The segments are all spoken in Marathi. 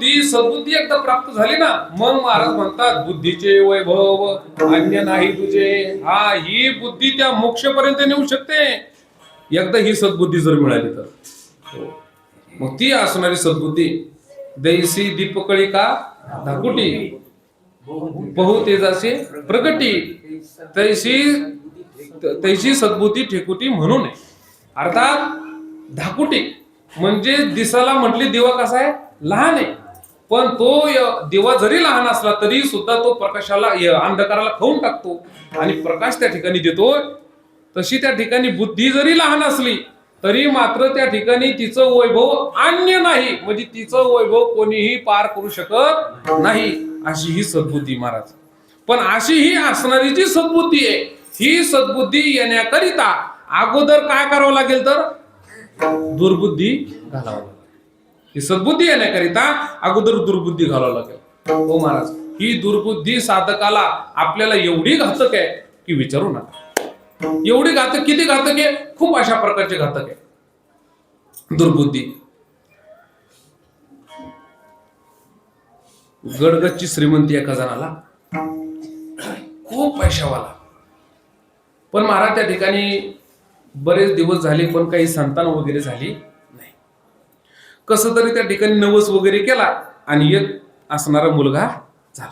ती सद्बुद्धी एकदा प्राप्त झाली ना मग महाराज म्हणतात बुद्धीचे वैभव अन्य नाही तुझे. हा ही बुद्धी त्या मोक्षपर्यंत नेऊ शकते. एकदा ही सद्बुद्धी जर मिळाली तर. हो. मग ती असणारी सद्बुद्धी दैसी दीपकळी का धाकुटी बहुतेजाशी प्रगटी तैशी तैशी सद्बुद्धी ठेकुटी म्हणून आहे. अर्थात धाकुटी म्हणजे दिसाला म्हटली दिवा कसा आहे? लहान आहे. पण तो दिवा जरी लहान असला तरी सुद्धा तो प्रकाशाला अंधकाराला खाऊन टाकतो. आणि प्रकाश त्या ठिकाणी देतो तशी त्या ठिकाणी बुद्धी जरी लहान असली तरी मात्र त्या ठिकाणी तिचं वैभव अन्य नाही. म्हणजे तिचं वैभव कोणीही पार करू शकत नाही. अशी ही सद्बुद्धी महाराज. पण अशी ही असणारी जी सद्बुद्धी आहे ही सद्बुद्धी येण्याकरिता अगोदर काय करावं लागेल तर? दुर्बुद्धी घालावं लागेल. ही सद्बुद्धी येण्याकरिता अगोदर दुर्बुद्धी घालावं लागेल. हो महाराज. ही दुर्बुद्धी साधकाला आपल्याला एवढी घातक आहे की विचारू नका. एवढी घातक किती घातक आहे? खूप अशा प्रकारचे घातक आहे. दुर्बुद्धी. गडगडची श्रीमंती एका जणाला खूप पैशावाला. पण महाराज त्या ठिकाणी बरेच दिवस झाले पण काही संतान वगैरे झाली. कसं तरी त्या ठिकाणी नवस वगैरे केला आणि एक असणारा मुलगा झाला.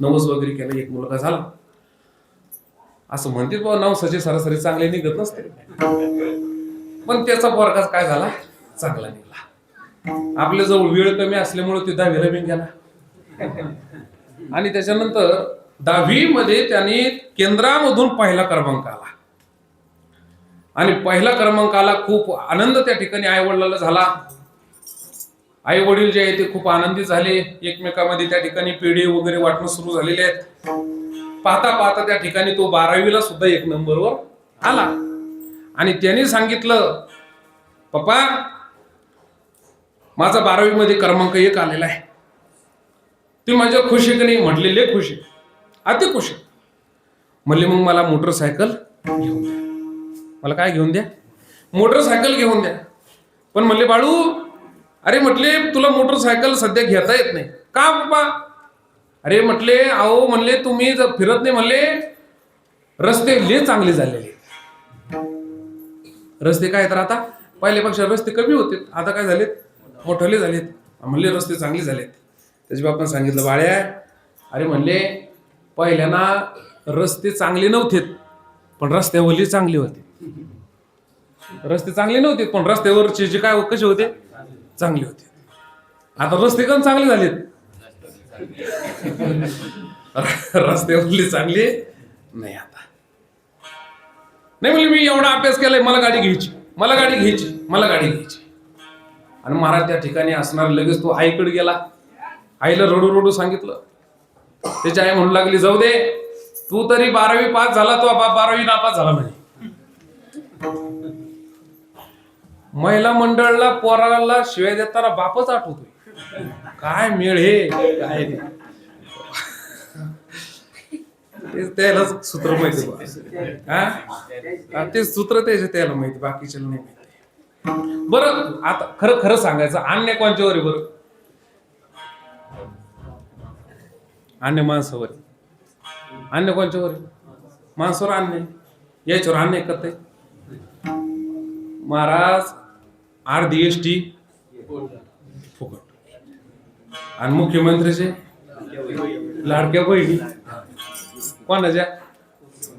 नवस वगैरे केला एक मुलगा झाला. असं म्हणते बाबा नवसाचे सरासरी चांगले निघत नसते. पण त्याचा वर्गात काय झाला? चांगला निघाला. आपल्या जवळ वेळ कमी असल्यामुळे ते दहावीला बी गेला. आणि त्याच्यानंतर दहावी मध्ये त्याने केंद्रामधून पहिला क्रमांक आला. आणि पहिला क्रमांक आला खूप आनंद त्या ठिकाणी आई वडिलाला झाला. आई वडील जे आहे ते खूप आनंदी झाले. एकमेकामध्ये त्या ठिकाणी पेढे वगैरे वाटणं सुरू झालेले आहेत. पाहता पाहता त्या ठिकाणी तो बारावीला सुद्धा एक नंबरवर आला. आणि त्याने सांगितलं पप्पा माझा बारावीमध्ये क्रमांक एक आलेला आहे. ती माझ्या खुश आहे की नाही म्हटलेले खुशी खुश आहे अति खुश आहे म्हणले मग मला मोटरसायकल घेऊन द्या. मला काय घेऊन द्या? मोटरसायकल घेऊन द्या. पण म्हणले बाळू अरे म्हटले तुला मोटरसायकल सध्या घेता येत नाही. का बाबा? अरे म्हटले अहो म्हणले तुम्ही जर फिरत नाही म्हणले रस्ते लय चांगले झालेले रस्ते काय तर आता? पहिल्यापेक्षा रस्ते कमी होते. आता काय झालेत? मोठले झालेत. म्हणले रस्ते चांगले झालेत. त्याच्या बापानं सांगितलं बाळ्या अरे म्हणले पहिल्याना रस्ते चांगले नव्हते. पण रस्त्यावरली चांगले होते. रस्ते चांगले नव्हते पण रस्त्यावरचे जे काय कसे होते? चांगले होते. आता रस्ते पण चांगले झालेत. रस्त्यावरली चांगले? नाही आता. नाही म्हणजे मी एवढा अभ्यास केलाय मला गाडी घ्यायची. मला गाडी घ्यायची. मला गाडी घ्यायची. आणि महाराज त्या ठिकाणी असणार लगेच तो आईकडे गेला. आईला रडू रडू सांगितलं. त्याची आई म्हणू लागली जाऊ दे. तू तरी बारावी पास झाला तो बारावी नापास झाला म्हणे. महिला मंडळला पोराला शिवाय देताना बापच आठवतोय. काय मेळ हे? काय तेच त्यालाच सूत्र माहिती हा? ते सूत्र त्याचे त्याला माहिती बाकीच्या नाही माहिती. बरं आता खरं खरं सांगायचं अन्य कोणच्यावर आहे बरं? अन्य माणसावर. अन्य कोणच्यावर? माणसावर अन्य याच्यावर अन्य करते महाराज अर्धी एस टी फुकट. आणि मुख्यमंत्रीचे लाडक्या बहिणी. कोणाच्या?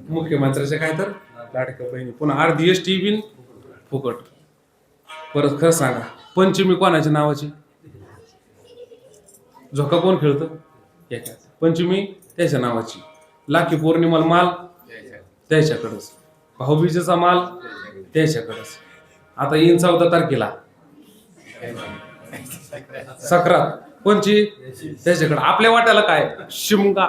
मुख्यमंत्र्याच्या काय तर? लाडक्या बहिणी. पुन्हा अर्धी एस टी बिन फुकट. परत खरं सांगा पंचमी कोणाच्या नावाची? झोका कोण खेळतं? याच्यात पंचमी त्याच्या नावाची. लाखी पौर्णिमाला माल त्याच्याकडंच. भाऊबीजेचा माल त्याच्याकडंच. आता येईन चौदा तारखेला. सक्रात. कोणची? त्याच्याकडे. आपल्या वाट्याला काय? शिमगा.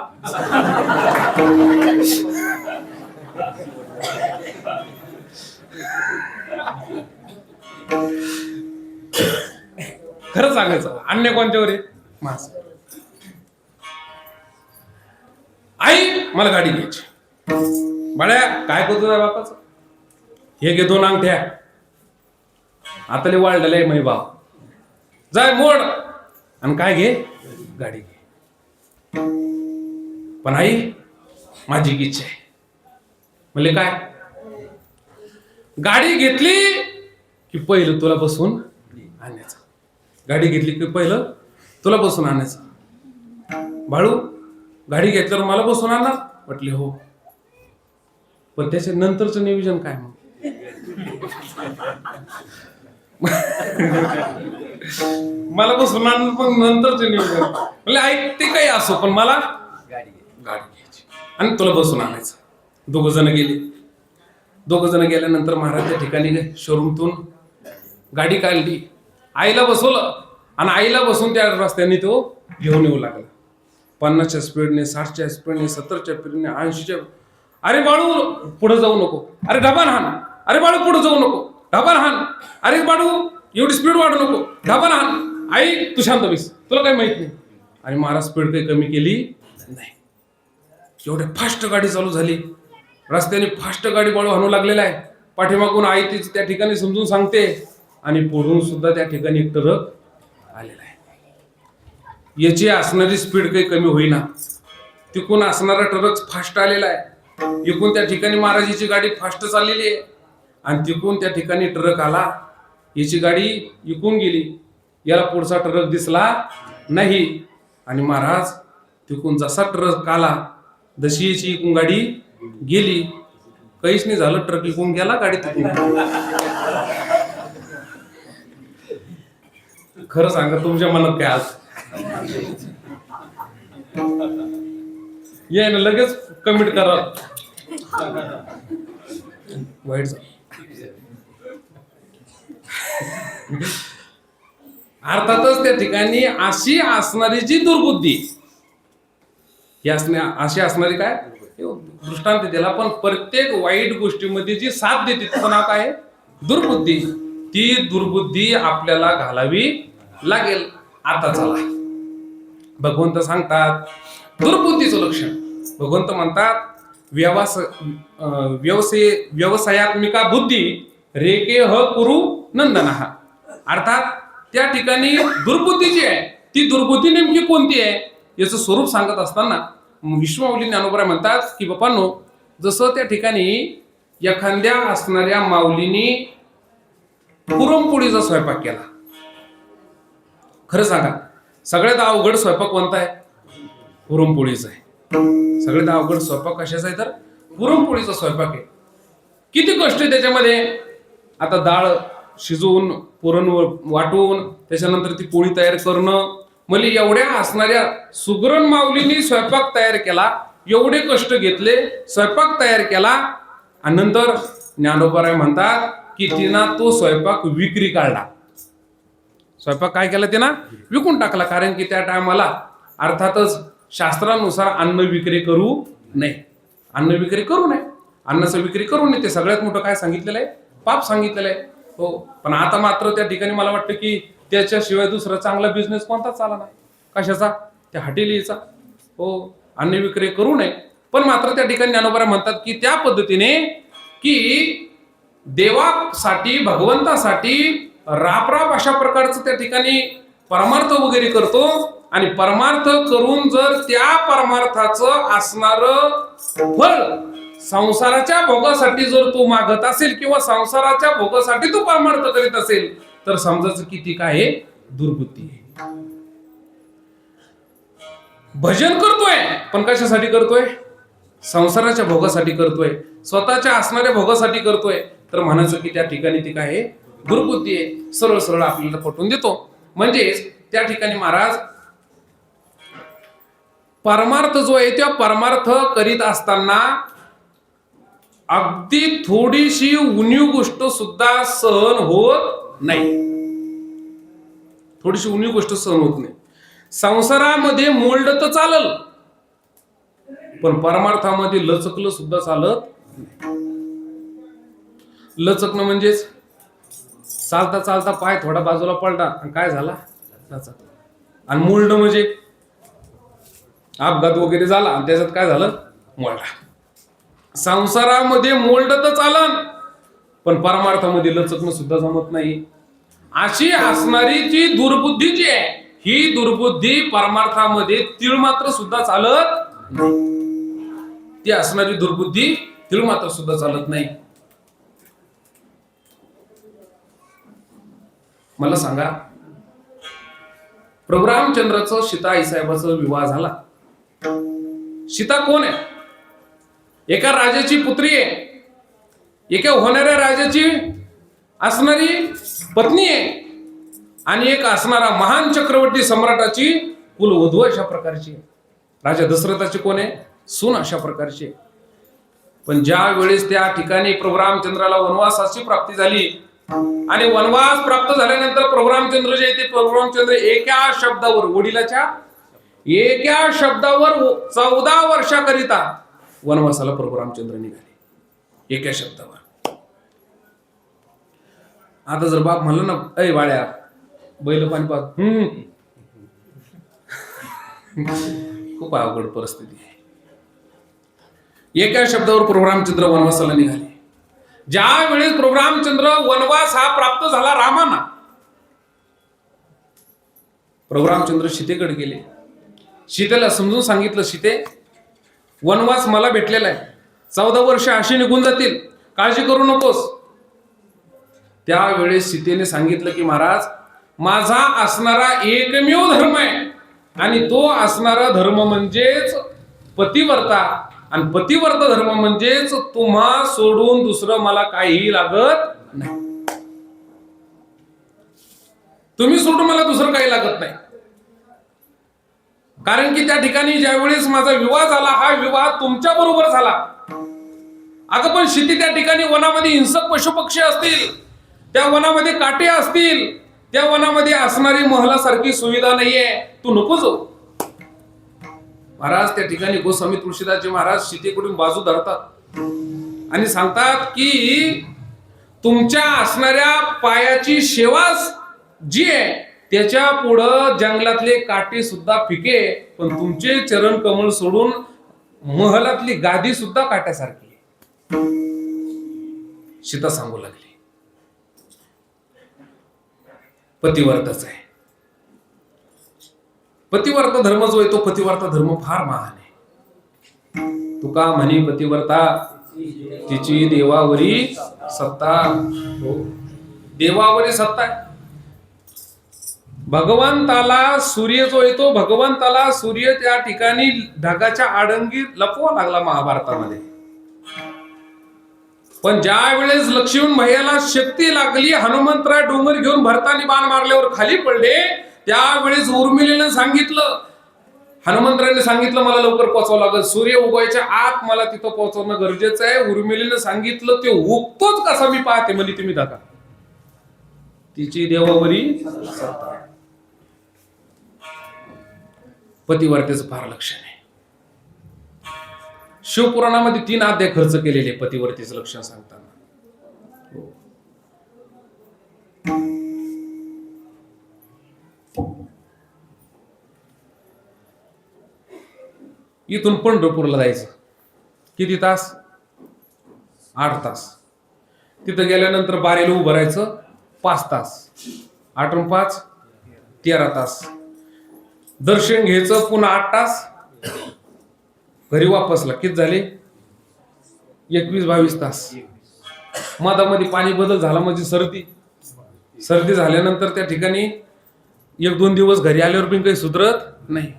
खरं सांगायचं अन्य कोणत्यावर आहे मास आई मला गाडी घ्यायची. बळ्या काय करतो बापाच? हे घे दोन अंगठ्या. आता लय वाढलेलं आहे मै बाप. जाय मोड. आणि काय घे? गाडी घे. पण आई माझी इच्छा आहे. म्हणजे काय? गाडी घेतली की पहिलं तुला बसून आणायचं. गाडी घेतली की पहिलं तुला बसून आणायचं. बाळू गाडी घेतल्यावर मला बसून आणणार? म्हटले हो. पण त्याच्या नंतरचं नियोजन काय मग? मला बसून आणणार पण नंतरचं नियोजन म्हणजे ऐक ते काही असो पण मला गाडी घ्यायची. आणि तुला बसून आणायचं. दोघ जण गेले. दोघ जण गेल्यानंतर महाराज त्या ठिकाणी शोरूमतून गाडी काढली. आईला बसवलं. आणि आईला बसून त्या रस्त्याने तो घेऊन येऊ लागला. पन्नासच्या स्पीडने साठच्या स्पीडने सत्तरच्या स्पीडने ऐंशीच्या अरे बाळू पुढे जाऊ नको. अरे ढबान हान अरे बाळू पुढे जाऊ नको. ढबान हान. अरे बाळू एवढी स्पीड वाढू नको. ढबान हान. आई तू शांत बस. तुला काही माहीत नाही. आणि महाराज स्पीड काही कमी केली नाही. एवढ्या फास्ट गाडी चालू झाली. रस्त्याने फास्ट गाडी बाळू हाणू लागलेला आहे. पाठीमागून आई तिची त्या ठिकाणी समजून सांगते. आणि पुढून सुद्धा त्या ठिकाणी एक ट्रक आलेला आहे. याची असणारी स्पीड काही कमी होईना. तिकून असणारा ट्रक फास्ट आलेला आहे. इकून त्या ठिकाणी महाराजाची गाडी फास्ट चाललेली आहे. आणि तिकून त्या ठिकाणी ट्रक आला. याची गाडी इकून गेली. याला पुढचा ट्रक दिसला नाही. आणि महाराज तिकून जसा ट्रक आला जशी याची इकून गाडी गेली. काहीच नाही झालं ट्रक इकून गेला गाडी तिकून खरं सांगा तुमच्या मनात काय आज ये ना लगेच कमिट करा. वाईट झालं. अर्थातच त्या ठिकाणी अशी असणारी जी दुर्बुद्धी ही असणे अशी असणारी काय? दृष्टांत दिला पण प्रत्येक वाईट गोष्टीमध्ये जी साथ देते तिचं नाव काय आहे? दुर्बुद्धी. ती दुर्बुद्धी आपल्याला घालावी लागेल. आता चला. भगवंत सांगतात दुर्बुद्धीचं लक्षण. भगवंत म्हणतात व्यवस व्यवसाय व्यवसायात्मिका बुद्धी रेके ह कुरु नंदन. अर्थात त्या ठिकाणी दुर्बुद्धी जी आहे ती दुर्बुद्धी नेमकी कोणती आहे? याचं स्वरूप सांगत असताना विश्वमाऊली ज्ञानोबरा म्हणतात की बापांनो जसं त्या ठिकाणी एखाद्या असणाऱ्या माऊलीनी पुरणपोळीचा स्वयंपाक केला. खरं सांगा सगळ्यात अवघड स्वयंपाक कोणता आहे? पुरणपोळीचा आहे. सगळ्यात अवघड स्वयंपाक कशाचा आहे तर? पुरणपोळीचा स्वयंपाक आहे. किती कष्ट आहे त्याच्यामध्ये? आता डाळ शिजवून पुरण वाटून त्याच्यानंतर ती पोळी तयार करणं म्हणजे एवढ्या असणाऱ्या सुगरण माऊलींनी स्वयंपाक तयार केला एवढे कष्ट घेतले स्वयंपाक तयार केला आणि नंतर ज्ञानोबराय म्हणतात की तिना तो स्वयंपाक विक्री काढला. स्वयंपाक काय केला तिनं? विकून टाकला कारण की त्या टायमाला अर्थातच शास्त्रानुसार अन्न विक्री करू नये. अन्न विक्री करू नये. अन्नाचं विक्री करू नये ते सगळ्यात मोठं काय सांगितलेलं आहे? पाप सांगितलेलं आहे. हो पण आता मात्र त्या ठिकाणी मला वाटतं की त्याच्याशिवाय दुसरा चांगला बिझनेस कोणताच चाला नाही. कशाचा? त्या हॉटेलीचा. हो अन्न विक्री करू नये. पण मात्र त्या ठिकाणी ज्ञानोबरा म्हणतात की त्या पद्धतीने की देवासाठी भगवंतासाठी रापराप अशा प्रकारचं त्या ठिकाणी परमार्थ वगैरे करतो आणि परमार्थ करून जर त्या परमार्थाचं असणार फळ संसाराच्या भोगासाठी जर तो मागत असेल किंवा संसाराच्या भोगासाठी तो परमार्थ करीत असेल तर समजायचं किती काय दुर्बुद्धी आहे. भजन करतोय पण कशासाठी करतोय? संसाराच्या भोगासाठी करतोय. स्वतःच्या असणाऱ्या भोगासाठी करतोय. तर म्हणायचं की त्या ठिकाणी ती काय आहे? दुर्बुद्धी आहे. सरळ सरळ आपल्याला पटवून देतो. म्हणजेच त्या ठिकाणी महाराज परमार्थ जो आहे त्या परमार्थ करीत असताना अगदी थोडीशी उणीव गोष्ट सुद्धा सहन होत नाही. थोडीशी उणीव गोष्ट सहन होत नाही. संसारामध्ये मोल्ड तर चालल पण परमार्थामध्ये लचकलं सुद्धा चालत लचकणं म्हणजेच चालता चालता पाय थोडा बाजूला पडला आणि काय झाला? आणि मोल्ड म्हणजे अपघात वगैरे झाला आणि त्याच्यात काय झालं? मोल्डा संसारामध्ये मोल्ड तर चालन पण परमार्थामध्ये लचकणं सुद्धा जमत नाही. अशी असणारी जी दुर्बुद्धी जी आहे ही दुर्बुद्धी परमार्थामध्ये तीळ मात्र सुद्धा चालत नाही. ती असणारी दुर्बुद्धी तीळ मात्र सुद्धा चालत नाही. मला सांगा. प्रभू रामचंद्राचं सीता आईसाहेबाचा विवाह झाला. सीता कोण आहे? एका राजाची पुत्री आहे. एका होणाऱ्या राजाची असणारी पत्नी आहे. आणि एक असणारा महान चक्रवर्ती सम्राटाची कुलवधू अशा प्रकारची राजा दशरथाची कोण आहे? सून अशा प्रकारची आहे. पण ज्या वेळेस त्या ठिकाणी प्रभू रामचंद्राला वनवासाची प्राप्ती झाली आणि वनवास प्राप्त झाल्यानंतर प्रभू जे ते प्रभू एका शब्दावर वडिलाच्या एका शब्दावर चौदा वर्षाकरिता वनवासाला प्रभुरामचंद्र निघाले. एका शब्दावर. आता जर बाप म्हणलं ना अय बाळ्या बैल पाणी पाक हम्म. खूप अवघड परिस्थिती आहे. एका शब्दावर प्रभुरामचंद्र वनवासाला निघाले. ज्यावेळेस प्रभुरामचंद्र वनवास हा प्राप्त झाला रामाना प्रभुरामचंद्र सीतेकडे गेले. सीतेला समजून सांगितलं सीते वनवास मला भेटलेला आहे. चौदा वर्ष अशी निघून जातील. काळजी करू नकोस. त्यावेळेस सीतेने सांगितलं की महाराज माझा असणारा एकमेव धर्म आहे आणि तो असणारा धर्म म्हणजेच पतिव्रता. आणि पतिवर्त धर्म म्हणजेच तुम्हा सोडून दुसरं मला काहीही लागत नाही. तुम्ही सोडून मला दुसरं काही लागत नाही. कारण की त्या ठिकाणी ज्यावेळेस माझा विवाह झाला हा विवाह तुमच्या बरोबर झाला. आता पण शेती त्या ठिकाणी वनामध्ये हिंसक पशुपक्षी असतील त्या वनामध्ये काटे असतील त्या वनामध्ये असणारी महलासारखी सुविधा नाहीये. तू नको जाऊ. महाराज त्या ठिकाणी गोस्वामी तुळशीदासजी महाराज सीतेकडून बाजू धरतात. आणि सांगतात की तुमच्या असणाऱ्या पायाची सेवा जी आहे त्याच्या पुढं जंगलातले काटे सुद्धा फिके पण तुमचे चरण कमल सोडून महलातली गादी सुद्धा काट्यासारखी सीता सांगू लागली. पतिवर्तच आहे. पतिवर्ता धर्म जो आहे तो पतिवर्ता धर्म फार महान आहे. तुका म्हणे पतिवर्ता तिची देवावरी सत्ता हो. देवावरी सत्ता आहे. भगवंताला सूर्य जो येतो भगवंताला सूर्य त्या ठिकाणी ढगाच्या आडंगी लपवा लागला महाभारतामध्ये. पण ज्या वेळेस लक्ष्मण भैयाला शक्ती लागली हनुमंतराय डोंगर घेऊन भरतानी बाण मारल्यावर खाली पडले त्यावेळेस उर्मिलेनं सांगितलं हनुमंतरायने सांगितलं मला लवकर पोहोचावं लागेल. सूर्य उगवायच्या आत मला तिथं पोहोचवणं गरजेचं आहे. उर्मिलेनं सांगितलं ते उगतोच कसा मी पाहते म्हणजे तुम्ही दाखा तिची देवावरी पतिवर्तेच फार लक्षण आहे. शिवपुराणामध्ये तीन अध्याय खर्च केलेले पतिवर्तीचं लक्षण सांगताना. हो. इथून पंढरपूरला जायचं. किती तास? आठ तास. तिथं गेल्यानंतर बारेला उभं राहायचं पाच तास. आठून पाच तेरा तास. दर्शन घ्यायचं पुन्हा आठ तास. घरी वापसला. किती झाले? एकवीस बावीस तास. मधामध्ये पाणी बदल झाला म्हणजे सर्दी. सर्दी झाल्यानंतर त्या ठिकाणी एक दोन दिवस घरी आल्यावर पण काही सुधरत नाही.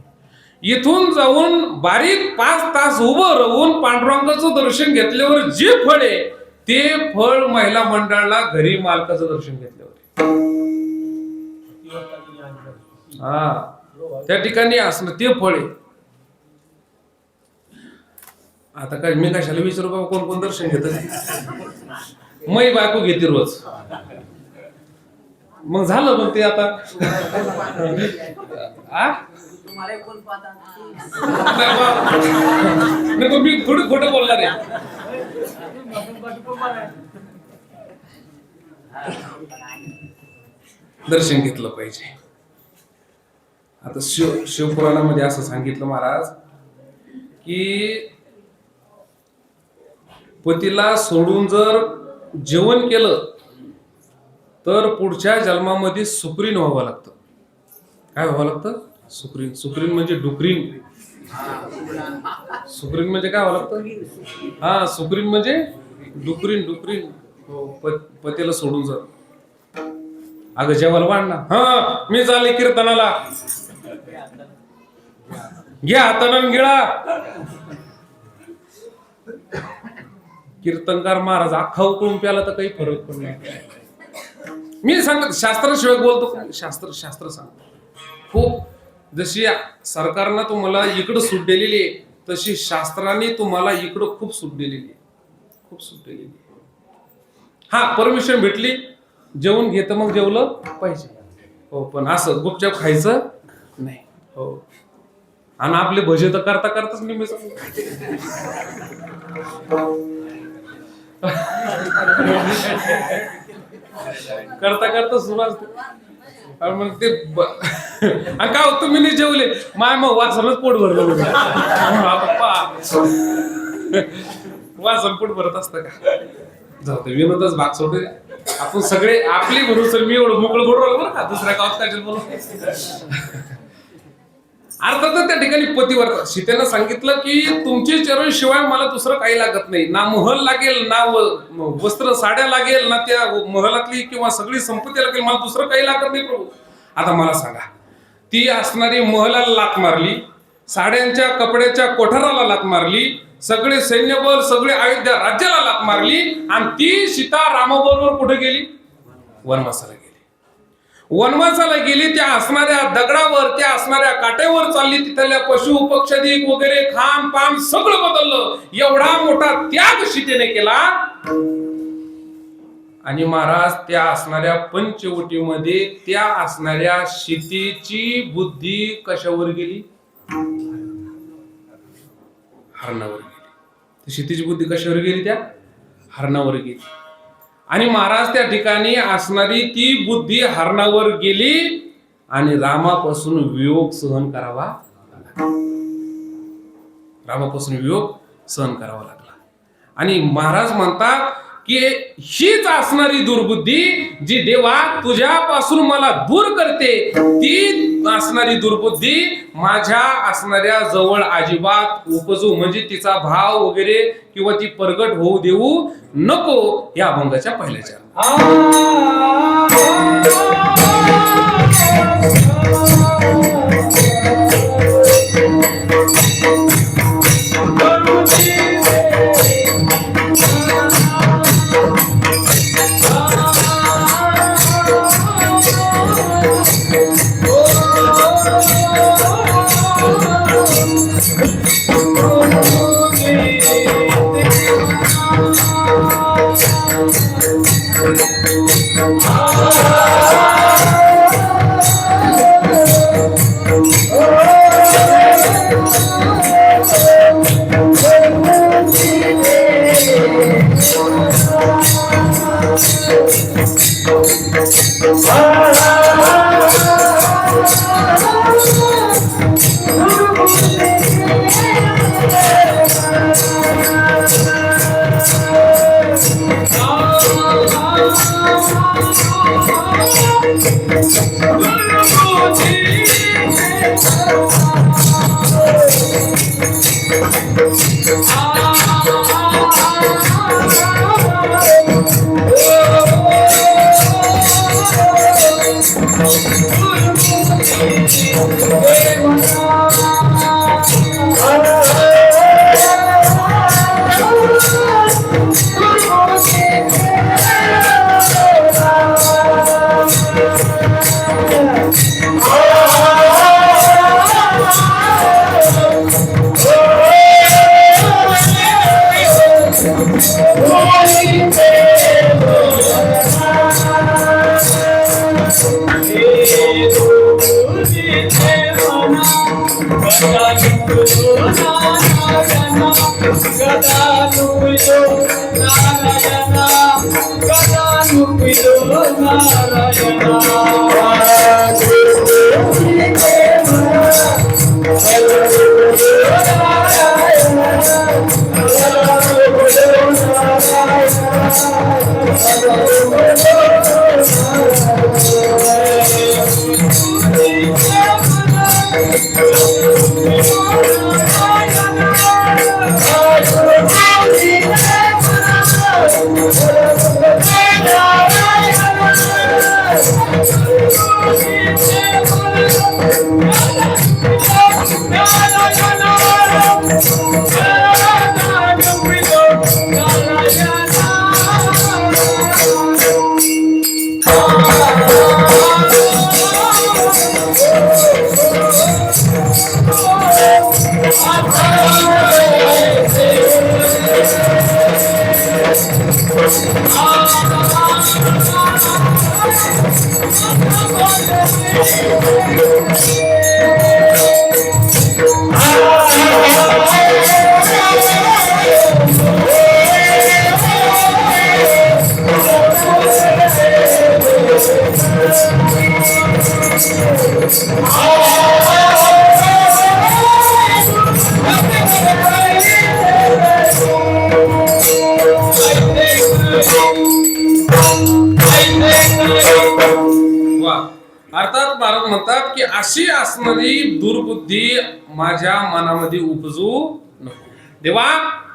इथून जाऊन बारीक पाच तास उभं राहून पांडुरंगाचं दर्शन घेतल्यावर जे फळ आहे ते फळ महिला मंडळाला घरी मालकाचं दर्शन घेतल्यावर हा. त्या ठिकाणी असणं ते फळ आहे. आता काय मी कशाला विचारू बाबा कोण कोण दर्शन घेत? मै बायको घेते रोज. मग झालं मग ते आता. नाही मी थोडं खोटं बोलणार आहे. दर्शन घेतलं पाहिजे. आता शिव शिवपुराणामध्ये असं सांगितलं महाराज की पतीला सोडून जर जेवण केलं तर पुढच्या जन्मामध्ये सुप्रीन व्हावं लागतं. काय व्हावं लागतं? सुक्रीन सुक्रीन म्हणजे डुकरीन. सुक्रीन म्हणजे काय व्हावं लागतं? हा सुक्रीन म्हणजे डुकरीन डुकरीन. हो, पतीला सोडून जात अगं जेवायला वाढ ना. हा मी चालले कीर्तनाला. घ्या हातानं गिळा. कीर्तनकार महाराज अख्खा उकळून प्याला तर काही फरक पण नाही. मी सांगत शास्त्राशिवाय बोलतो? शास्त्र शास्त्र सांगतो खूप जशी सरकारनं तुम्हाला इकडं सूट दिलेली आहे तशी शास्त्राने तुम्हाला इकडं खूप सूट दिलेली आहे. खूप सूट दिलेली आहे. हा परमिशन भेटली. जेवून घेतं मग जेवलं? पाहिजे. हो पण असं गुपचाप खायचं नाही. हो. आणि आपले भजे तर करता करताच निम्मे करता करता सुरू असते मग ते ब- हो, तुम्ही नाही जेवले? माय मग वासनच पोट भरलं होतं. वासन पोट भरत असतं का? जाऊ ते विनोदच भाग सोडू आपण सगळे आपली म्हणून सर मी एवढं मोकळं बोलू राहिलो बरं का? दुसऱ्या गावात काय बोलू अर्थातच त्या ठिकाणी पतिवर्त. सीतेनं सांगितलं की तुमची चरण शिवाय मला दुसरं काही लागत नाही. ना महल लागेल ना व- वस्त्र साड्या लागेल ना त्या महलातली किंवा सगळी संपत्ती लागेल मला दुसरं काही लागत नाही प्रभू. आता मला सांगा ती असणारी महलाला लात मारली साड्यांच्या कपड्याच्या कोठाराला लात मारली सगळे सैन्यबल सगळे अयोध्या राज्याला लात मारली आणि ती सीता रामाबरोबर कुठे गेली? वनवासाला गेली. वनवासाला गेली त्या असणाऱ्या दगडावर त्या असणाऱ्या काट्यावर चालली तिथल्या पशु पक्षादी वगैरे खान पान सगळं बदललं. एवढा मोठा त्याग सीतेने केला. आणि महाराज त्या असणाऱ्या पंचवटीमध्ये त्या असणाऱ्या सीतेची बुद्धी कशावर गेली? हरणावर गेली. सीतेची बुद्धी कशावर गेली त्या? हरणावर गेली. आणि महाराज त्या ठिकाणी असणारी ती बुद्धी हरणावर गेली आणि रामापासून वियोग सहन करावा लागला. रामापासून वियोग सहन करावा लागला आणि महाराज म्हणतात की हीच असणारी दुर्बुद्धी जी देवा तुझ्यापासून मला दूर करते ती असणारी दुर्बुद्धी माझ्या असणाऱ्या जवळ अजिबात उपजू म्हणजे तिचा भाव वगैरे किंवा ती प्रगट होऊ देऊ नको या अभंगाच्या पहिल्याच्या 哼 की अशी असणारी दुर्बुद्धी माझ्या मनामध्ये उपजू नको. देवा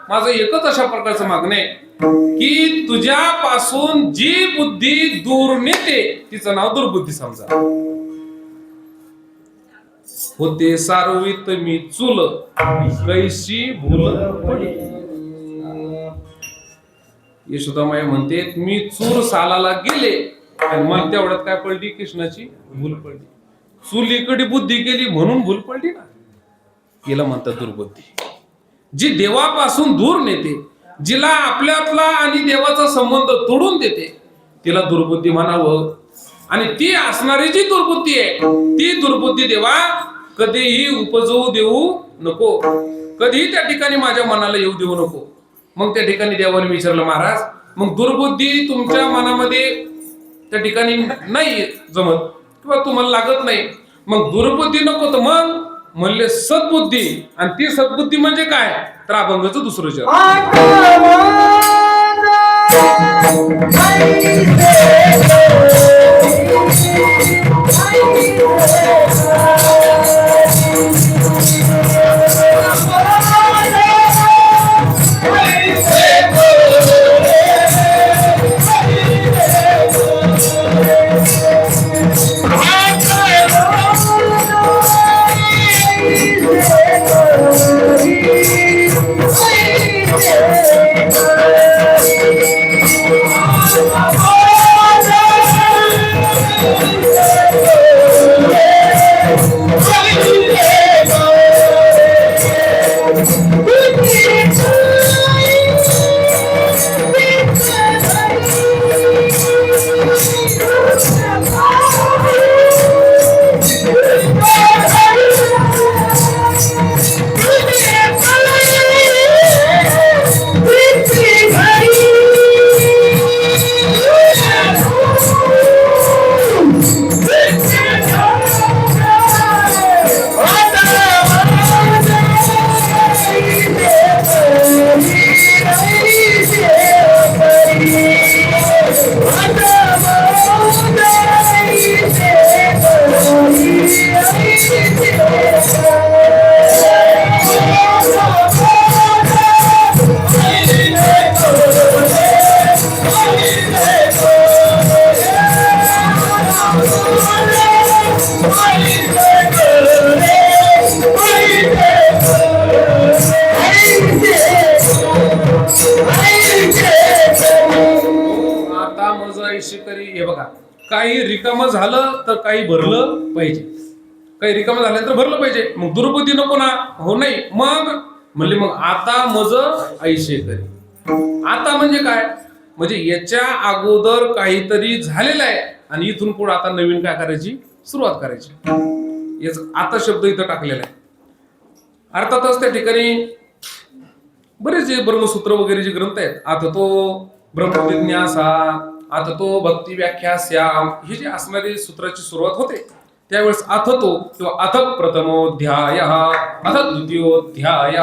माझं एकच अशा प्रकारचं मागणं आहे की तुझ्यापासून जी बुद्धी दूर नेते तिचं नाव दुर्बुद्धी समजा. होते सारवित मी चुल कैशी भूल पडी यशोदामाई म्हणते मी चूर सालाला गेले आणि मला तेवढ्यात काय पडली? कृष्णाची भूल पडली. चुलीकडे बुद्धी केली म्हणून भूल पडली ना. तिला म्हणतात दुर्बुद्धी. जी देवापासून दूर नेते जिला आपल्यातला आणि देवाचा संबंध तोडून देते तिला दुर्बुद्धी म्हणावं. आणि ती असणारी जी दुर्बुद्धी आहे ती दुर्बुद्धी देवा कधीही उपजवू देऊ नको. कधीही त्या ठिकाणी माझ्या मनाला येऊ देऊ नको. मग त्या ठिकाणी देवाने विचारलं महाराज मग दुर्बुद्धी तुमच्या मनामध्ये त्या ठिकाणी नाही जमत. किंवा तुम्हाला लागत नाही. मग दुर्बुद्धी नको तर मग म्हणले सद्बुद्धी. आणि ती सद्बुद्धी म्हणजे काय? तर अभंगाचं दुसरं चरण काही भरलं पाहिजे. काही रिकाम झाल्यानंतर भरलं पाहिजे. मग दुर्बुद्धी नको ना. हो नाही. मग? म्हणले मग आता मज ऐशे करी आता म्हणजे काय? म्हणजे याच्या अगोदर काहीतरी झालेलं आहे आणि इथून पुढे आता नवीन काय करायची? सुरुवात करायची. याच आता शब्द इथं टाकलेला आहे. अर्थातच त्या ठिकाणी बरेच जे ब्रह्मसूत्र वगैरे जे ग्रंथ आहेत आता तो ब्रह्मविज्ञासा आता तो भक्ती व्याख्यास्याम ही जी असणारी सूत्राची सुरुवात होते त्यावेळेस अथ तो किंवा अथ प्रथमोध्याय अथ द्वितीयोध्याय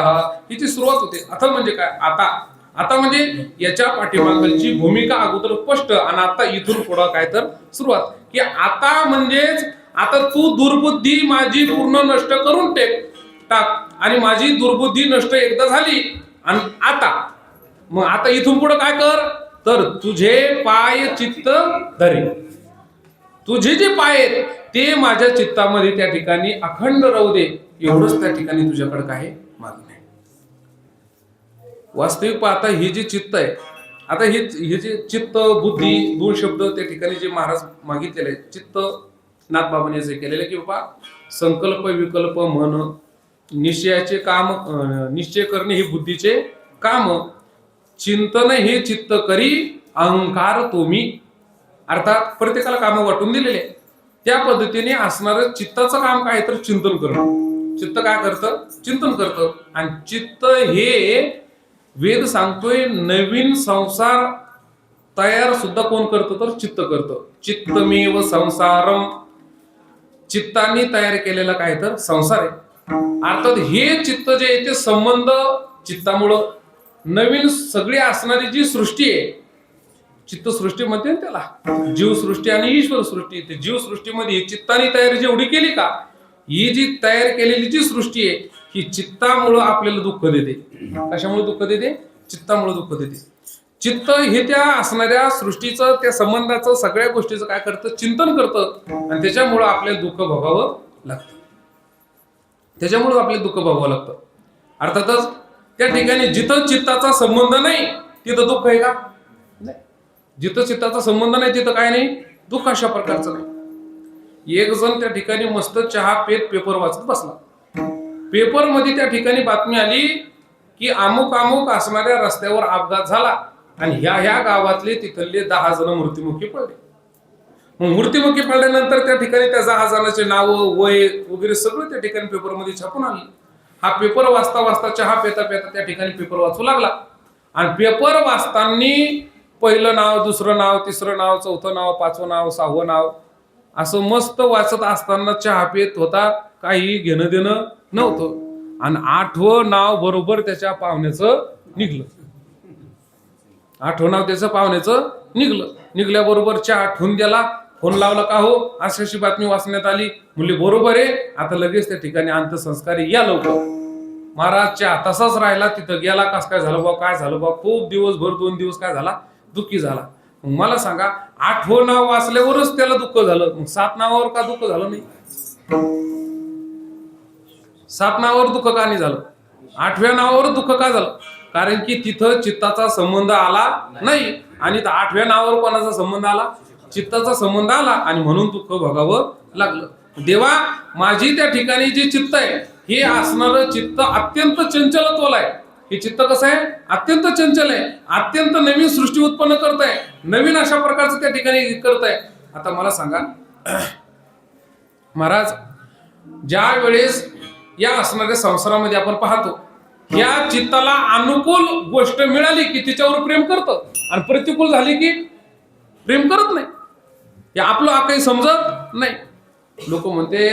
ही जी सुरुवात होते अथ म्हणजे काय? आता. आता म्हणजे याच्या पाठीमागची भूमिका अगोदर स्पष्ट आणि आता इथून पुढं काय तर सुरुवात. की आता म्हणजेच आता तू दुर्बुद्धी माझी पूर्ण नष्ट करून टेक. टाक. आणि माझी दुर्बुद्धी नष्ट एकदा झाली आणि आता. मग आता इथून पुढे काय कर? तर तुझे पाय चित्त धरे. तुझे जे पाय आहेत ते माझ्या चित्तामध्ये त्या ठिकाणी अखंड राहू दे. एवढंच त्या ठिकाणी तुझ्याकडे काय मागणं आहे. वास्तविक पाहता हे जे चित्त आहे आता हे हे जे चित्त बुद्धी दोन शब्द त्या ठिकाणी जे महाराज मागितलेले आहेत चित्त नाथबाबांनी असे केलेले की बाबा संकल्प विकल्प मन निश्चयाचे काम निश्चय करणे हे बुद्धीचे काम. चिंतन हे चित्त करी अहंकार तुम्ही. अर्थात प्रत्येकाला कामं वाटून दिलेले. त्या पद्धतीने असणारं चित्ताचं काम काय तर चिंतन करणं. चित्त काय करतं? चिंतन करतं. आणि चित्त हे वेद सांगतोय नवीन संसार तयार सुद्धा कोण करतं? तर चित्त करतं. चित्तमेव संसारम. चित्ताने तयार केलेला काय तर? संसार आहे. अर्थात हे चित्त जे आहे ते संबंध चित्तामुळं नवीन सगळी असणारी जी सृष्टी आहे चित्तसृष्टी म्हणते ना त्याला. जीवसृष्टी आणि ईश्वर सृष्टी ते जीवसृष्टीमध्ये चित्ताने तयारी जेवढी केली का ही जी तयार केलेली जी सृष्टी आहे ही चित्तामुळं आपल्याला दुःख देते. कशामुळे दुःख देते? चित्तामुळे दुःख देते. चित्त हे त्या असणाऱ्या सृष्टीचं त्या संबंधाचं सगळ्या गोष्टीचं काय करतं? चिंतन करतं. आणि त्याच्यामुळं आपल्याला दुःख भोगावं लागतं. त्याच्यामुळं आपल्याला दुःख भोगावं लागतं. अर्थातच त्या ठिकाणी जिथं चित्ताचा संबंध नाही तिथं दुःख आहे का? नाही. जिथं चित्ताचा संबंध नाही तिथं काय नाही? दुःख अशा प्रकारचं नाही. एक जण त्या ठिकाणी मस्त चहा पेत पेपर वाचत बसला. पेपरमध्ये त्या ठिकाणी बातमी आली की अमुक अमुक असणाऱ्या रस्त्यावर अपघात झाला आणि ह्या ह्या गावातले तिथले दहा जण मृत्युमुखी पडले. मग मृत्युमुखी पडल्यानंतर त्या ठिकाणी त्या जहाजाचे नाव वय वगैरे सगळं त्या ठिकाणी पेपरमध्ये छापून आले. हा पेपर वाचता वाचता चहा पेता पेता त्या ठिकाणी पेपर वाचू लागला. आणि पेपर वाचताना पहिलं नाव दुसरं नाव तिसरं नाव चौथं नाव पाचवं नाव सहावं नाव असं मस्त वाचत असताना चहा पेत होता काही घेणं देणं नव्हतं. आणि आठवं नाव बरोबर त्याच्या पाहुण्याचं निघलं. आठवं नाव त्याचं पाहुण्याचं निघलं. निघल्याबरोबर चहा ठेवून गेला. फोन लावला का हो? अशी अशी बातमी वाचण्यात आली. म्हणली बरोबर आहे. आता लगेच त्या ठिकाणी अंत्यसंस्कार या लवकर. महाराजच्या तसाच राहिला. तिथं गेला. कस काय झालं बा काय झालं बा खूप दिवसभर दोन दिवस काय झाला? दुःखी झाला. मग मला सांगा आठवं नाव वाचल्यावरच त्याला दुःख झालं. मग सात नावावर का दुःख झालं नाही? सात नावावर दुःख का नाही झालं? आठव्या नावावर दुःख का झालं? कारण की तिथं चित्ताचा संबंध आला नाही. आणि आठव्या नावावर कोणाचा संबंध आला? चित्ताचा संबंध आला आणि म्हणून दुःख भोगावं लागलं. देवा माझी त्या ठिकाणी जे चित्त आहे हे असणारं चित्त अत्यंत चंचलत्वला आहे. हे चित्त कसं आहे? अत्यंत चंचल आहे. अत्यंत नवीन सृष्टी उत्पन्न करत आहे नवीन अशा प्रकारचं त्या ठिकाणी करत आहे आता मला सांगा महाराज ज्या वेळेस या असणाऱ्या संसारामध्ये आपण पाहतो या चित्ताला अनुकूल गोष्ट मिळाली की तिच्यावर प्रेम करतं? आणि प्रतिकूल झाली की प्रेम करत नाही? हे आपलं काही समजत नाही. लोक म्हणते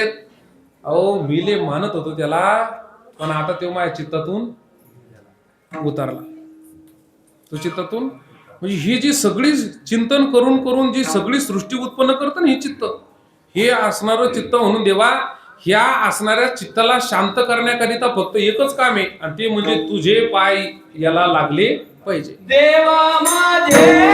अहो मी ले मानत होतो त्याला पण आता तो माझ्या चित्तातून उतारला. तो चित्तातून? म्हणजे ही जी सगळी चिंतन करून करून जी सगळी सृष्टी उत्पन्न करतं ना ही चित्त हे असणारं चित्त म्हणून देवा ह्या असणाऱ्या चित्ताला शांत करण्याकरिता फक्त एकच काम आहे. आणि ते म्हणजे तुझे पाय याला लागले पाहिजे. देवा माझे.